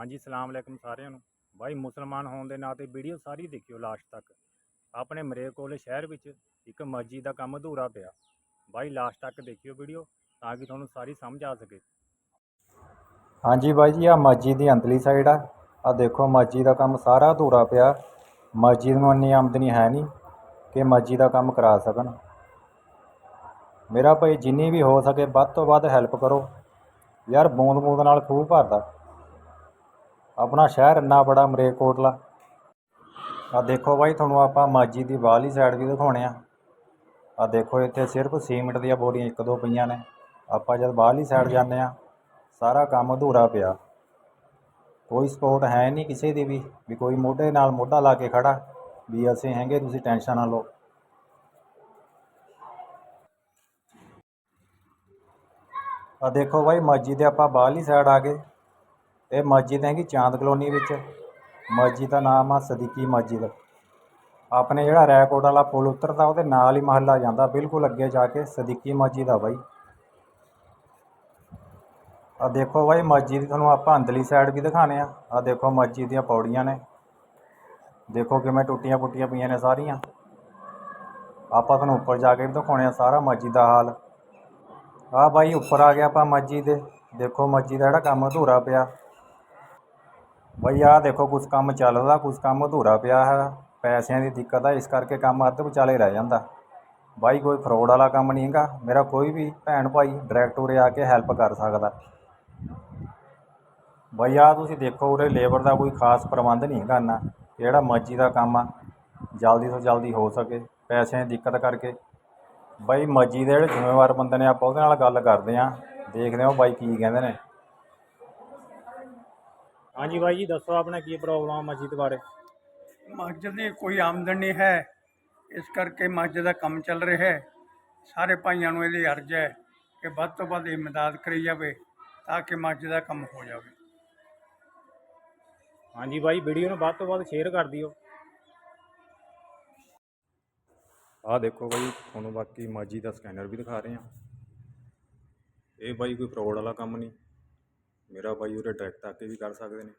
ਹਾਂਜੀ, ਸਲਾਮ ਅਲੈਕਮ ਸਾਰਿਆਂ ਨੂੰ। ਬਾਈ, ਮੁਸਲਮਾਨ ਹੋਣ ਦੇ ਨਾਤੇ ਵੀਡੀਓ ਸਾਰੀ ਦੇਖਿਓ ਲਾਸਟ ਤੱਕ। ਆਪਣੇ ਮਰੇਕੋਲ ਸ਼ਹਿਰ ਵਿੱਚ ਇੱਕ ਮਸਜਿਦ ਦਾ ਕੰਮ ਅਧੂਰਾ ਪਿਆ। ਬਾਈ, ਲਾਸਟ ਤੱਕ ਦੇਖਿਓ ਵੀਡੀਓ ਤਾਂ ਕਿ ਤੁਹਾਨੂੰ ਸਾਰੀ ਸਮਝ ਆ ਸਕੇ। ਹਾਂਜੀ ਬਾਈ ਜੀ ਆ ਮਸਜਿਦ ਦੀ ਅੰਦਰਲੀ ਸਾਈਡ ਆ। ਆ ਦੇਖੋ, ਮਸਜਿਦ ਦਾ ਕੰਮ ਸਾਰਾ ਅਧੂਰਾ ਪਿਆ। ਮਸਜਿਦ ਨੂੰ ਇੰਨੀ ਆਮਦਨੀ ਹੈ ਨਹੀਂ ਕਿ ਮਸਜਿਦ ਦਾ ਕੰਮ ਕਰਾ ਸਕਣ। ਮੇਰਾ ਭਾਈ, ਜਿੰਨੀ ਵੀ ਹੋ ਸਕੇ ਵੱਧ ਤੋਂ ਵੱਧ ਹੈਲਪ ਕਰੋ। ਯਾਰ ਬੂੰਦ ਬੂੰਦ ਨਾਲ ਖੂਹ ਭਰਦਾ। ਆਪਣਾ ਸ਼ਹਿਰ ਇੰਨਾ ਬੜਾ ਮਰੇਕੋਟਲਾ। ਆ ਦੇਖੋ ਬਾਈ, ਤੁਹਾਨੂੰ ਆਪਾਂ ਮਸਜਿਦ ਦੀ ਬਾਹਰਲੀ ਸਾਈਡ ਵੀ ਦਿਖਾਉਣੇ ਆ। ਆ ਦੇਖੋ ਇੱਥੇ ਸਿਰਫ ਸੀਮਿੰਟ ਦੀਆਂ ਬੋਰੀਆਂ ਇੱਕ ਦੋ ਪਈਆਂ ਨੇ। ਆਪਾਂ ਜਦ ਬਾਹਰਲੀ ਸਾਈਡ ਜਾਂਦੇ ਆ, ਸਾਰਾ ਕੰਮ ਅਧੂਰਾ ਪਿਆ। ਕੋਈ ਸਪੋਰਟ ਹੈ ਨਹੀਂ ਕਿਸੇ ਦੀ ਵੀ ਵੀ ਕੋਈ ਮੋਢੇ ਨਾਲ ਮੋਢਾ ਲਾ ਕੇ ਖੜਾ, ਵੀ ਅਸੀਂ ਹੈਗੇ, ਤੁਸੀਂ ਟੈਨਸ਼ਨ ਨਾ ਲਓ। ਆ ਦੇਖੋ ਬਾਈ ਮਸਜਿਦ ਦੇ ਆਪਾਂ ਬਾਹਰਲੀ ਸਾਈਡ ਆ ਗਏ। ਇਹ ਮਸਜਿਦ ਹੈਗੀ ਚਾਂਦ ਕਲੋਨੀ ਵਿੱਚ। ਮਸਜਿਦ ਦਾ ਨਾਮ ਆ ਸਦੀਕੀ ਮਸਜਿਦ ਆਪਣੇ ਜਿਹੜਾ ਰੈਕੋਟ ਵਾਲਾ ਪੁਲ ਉਤਰਦਾ, ਉਹਦੇ ਨਾਲ ਹੀ ਮਹੱਲਾ ਜਾਂਦਾ। ਬਿਲਕੁਲ ਅੱਗੇ ਜਾ ਕੇ ਸਦੀਕੀ ਮਸਜਿਦ ਆ ਬਾਈ। ਆ ਦੇਖੋ ਬਾਈ ਮਸਜਿਦ ਤੁਹਾਨੂੰ ਆਪਾਂ ਅੰਦਰਲੀ ਸਾਈਡ ਵੀ ਦਿਖਾਣੇ ਆ। ਆ ਦੇਖੋ ਮਸਜਿਦ ਦੀਆਂ ਪੌੜੀਆਂ ਨੇ। ਦੇਖੋ ਕਿਵੇਂ ਟੁੱਟੀਆਂ ਪੁੱਟੀਆਂ ਪਈਆਂ ਨੇ ਸਾਰੀਆਂ। ਆਪਾਂ ਤੁਹਾਨੂੰ ਉੱਪਰ ਜਾ ਕੇ ਵੀ ਦਿਖਾਉਣੇ ਆ ਸਾਰਾ ਮਸਜਿਦ ਦਾ ਹਾਲ। ਆ ਬਾਈ, ਉੱਪਰ ਆ ਗਿਆ ਆਪਾਂ ਮਸਜਿਦ ਦੇ ਦੇਖੋ ਮਸਜਿਦ ਦਾ ਜਿਹੜਾ ਕੰਮ ਅਧੂਰਾ ਪਿਆ। ਬਾਈ ਆਹ ਦੇਖੋ ਕੁਝ ਕੰਮ ਚੱਲਦਾ ਕੁਝ ਕੰਮ ਅਧੂਰਾ ਪਿਆ ਹੈ। ਪੈਸਿਆਂ ਦੀ ਦਿੱਕਤ ਆ, ਇਸ ਕਰਕੇ ਕੰਮ ਅੱਧ ਵਿਚਾਲੇ ਰਹਿ ਜਾਂਦਾ। ਬਾਈ ਕੋਈ ਫਰੋਡ ਵਾਲਾ ਕੰਮ ਨਹੀਂ ਹੈਗਾ। ਮੇਰਾ ਕੋਈ ਵੀ ਭੈਣ ਭਾਈ ਡਾਇਰੈਕਟ ਉਰੇ ਆ ਕੇ ਹੈਲਪ ਕਰ ਸਕਦਾ। ਬਾਈ ਆ ਤੁਸੀਂ ਦੇਖੋ, ਉਰੇ ਲੇਬਰ ਦਾ ਕੋਈ ਖਾਸ ਪ੍ਰਬੰਧ ਨਹੀਂ ਹੈਗਾ ਇੰਨਾ। ਜਿਹੜਾ ਮਰਜ਼ੀ ਦਾ ਕੰਮ ਆ, ਜਲਦੀ ਤੋਂ ਜਲਦੀ ਹੋ ਸਕੇ, ਪੈਸਿਆਂ ਦੀ ਦਿੱਕਤ ਕਰਕੇ। ਬਾਈ ਮਰਜ਼ੀ ਦੇ ਜਿਹੜੇ ਜ਼ਿੰਮੇਵਾਰ ਬੰਦੇ ਨੇ, ਆਪਾਂ ਉਹਦੇ ਨਾਲ ਗੱਲ ਕਰਦੇ ਹਾਂ। ਦੇਖਦੇ ਹਾਂ ਉਹ ਬਾਈ ਕੀ ਕਹਿੰਦੇ ਨੇ। ਹਾਂਜੀ ਬਾਈ ਜੀ ਦੱਸੋ ਆਪਣਾ ਕੀ ਪ੍ਰੋਬਲਮ ਆ ਮਸਜਿਦ ਬਾਰੇ? ਮਸਜਿਦ ਦੀ ਕੋਈ ਆਮਦਨ ਨਹੀਂ ਹੈ। ਇਸ ਕਰਕੇ ਮਸਜਿਦ ਦਾ ਕੰਮ ਚੱਲ ਰਿਹਾ ਹੈ। ਸਾਰੇ ਭਾਈਆਂ ਨੂੰ ਇਹਦੀ ਅਰਜ਼ ਹੈ ਕਿ ਵੱਧ ਤੋਂ ਵੱਧ ਇਮਦਾਦ ਕਰੀ ਜਾਵੇ ਤਾਂ ਕਿ ਮਸਜਿਦ ਦਾ ਕੰਮ ਹੋ ਜਾਵੇ। ਹਾਂਜੀ ਬਾਈ ਵੀਡੀਓ ਨੂੰ ਵੱਧ ਤੋਂ ਵੱਧ ਸ਼ੇਅਰ ਕਰ ਦਿਓ। ਆਹ ਦੇਖੋ ਬਾਈ ਤੁਹਾਨੂੰ ਬਾਕੀ ਮਸਜਿਦ ਦਾ ਸਕੈਨਰ ਵੀ ਦਿਖਾ ਰਹੇ ਹਾਂ। ਇਹ ਬਾਈ ਕੋਈ ਫਰੋਡ ਵਾਲਾ ਕੰਮ ਨਹੀਂ। ਮੇਰਾ ਬਾਈ ਉਰੇ ਡਾਇਰੈਕਟ ਆ ਕੇ ਵੀ ਕਰ ਸਕਦੇ ਨੇ।